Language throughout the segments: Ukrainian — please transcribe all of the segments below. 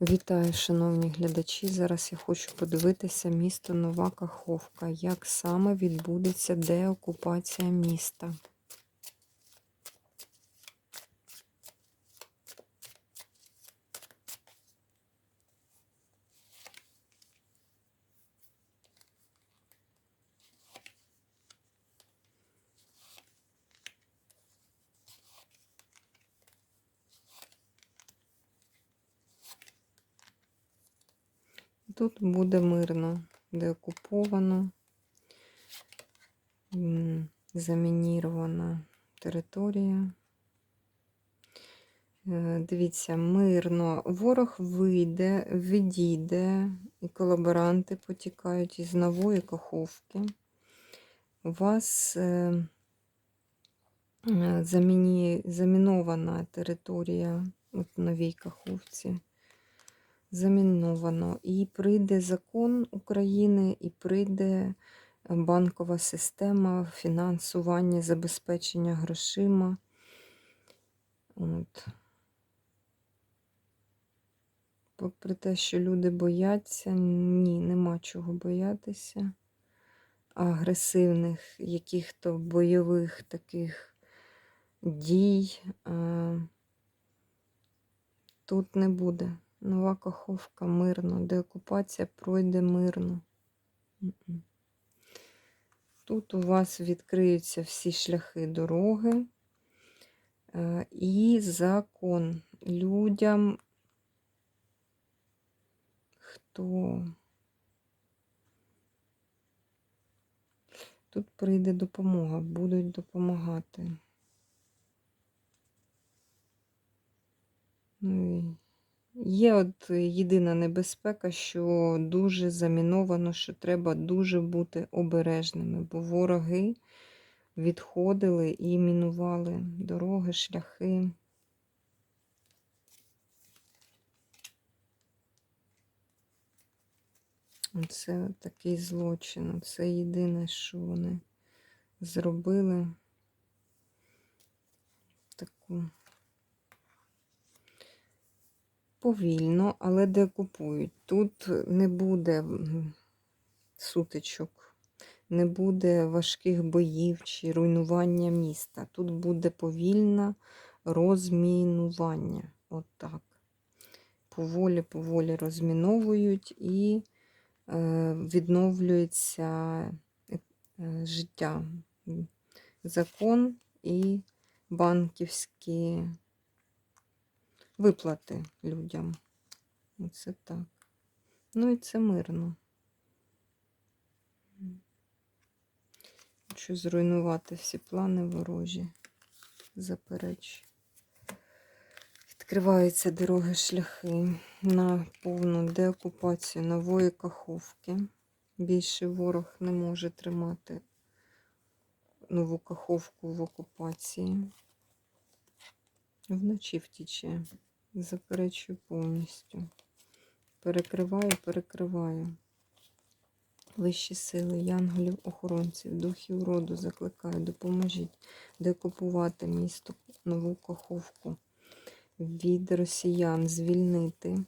Вітаю, шановні глядачі. Зараз я хочу подивитися місто Нова Каховка. Як саме відбудеться деокупація міста? Тут буде мирно, деокуповано, замінірована територія. Е, Дивіться, мирно. Ворог вийде, відійде, і колаборанти потікають із нової каховки. У вас е, е, заміні, замінована територія от новій каховці заміновано. І прийде закон України, і прийде банкова система, фінансування, забезпечення грошима. От. Попри те, що люди бояться, ні, нема чого боятися. Агресивних, яких-то бойових таких дій тут не буде. Нова Каховка мирно, деокупація пройде мирно. Тут у вас відкриються всі шляхи дороги е, і закон людям, хто тут прийде допомога, будуть допомагати. Ну і Є от єдина небезпека, що дуже заміновано, що треба дуже бути обережними, бо вороги відходили і мінували дороги, шляхи. Це такий злочин. Це єдине, що вони зробили таку повільно, але де купують. Тут не буде сутичок, не буде важких боїв чи руйнування міста. Тут буде повільне розмінування. От так. Поволі-поволі розміновують і е, відновлюється е, життя. Закон і банківські виплати людям. Оце так. Ну і це мирно. Хочу зруйнувати всі плани ворожі. Заперечу. Відкриваються дороги шляхи на повну деокупацію нової каховки. Більше ворог не може тримати нову каховку в окупації. Вночі втіче. Заперечую повністю. Перекриваю, перекриваю. Вищі сили, янголів, охоронців, духів роду закликаю, допоможіть декупувати місто нову каховку від росіян, звільнити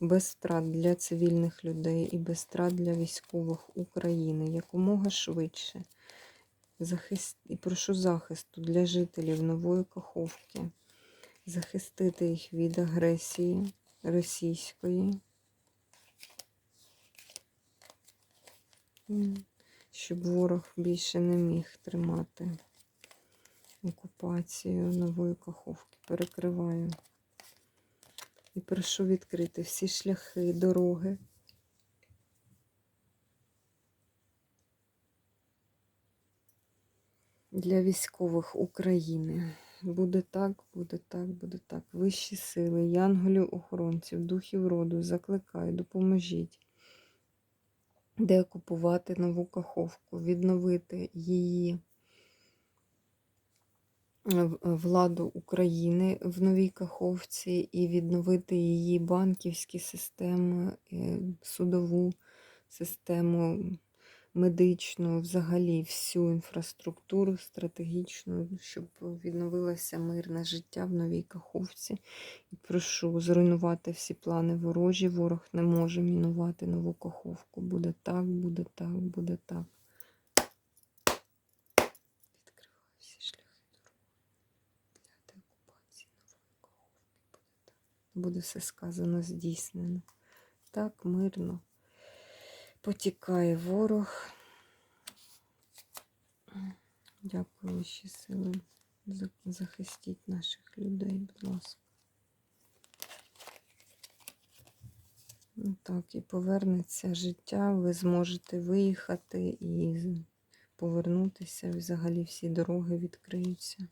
без втрат для цивільних людей і без втрат для військових України якомога швидше. Захист... І прошу захисту для жителів нової каховки захистити їх від агресії російської, щоб ворог більше не міг тримати окупацію нової каховки. Перекриваю. І прошу відкрити всі шляхи, дороги. Для військових України. Буде так, буде так, буде так. Вищі сили, янголів, охоронців, духів роду, закликаю, допоможіть, де окупувати нову каховку, відновити її владу України в новій каховці і відновити її банківські системи, е, судову систему, медичну, взагалі всю інфраструктуру стратегічну, щоб відновилося мирне життя в новій Каховці. І прошу зруйнувати всі плани ворожі. Ворог не може мінувати нову Каховку. Буде так, буде так, буде так. Буде все сказано, здійснено. Так, мирно. Потікає ворог. Дякую вищі сили. Захистіть наших людей, будь ласка. Ну Так, і повернеться життя, ви зможете виїхати і повернутися. і Взагалі всі дороги відкриються.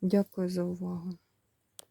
Дякую за увагу.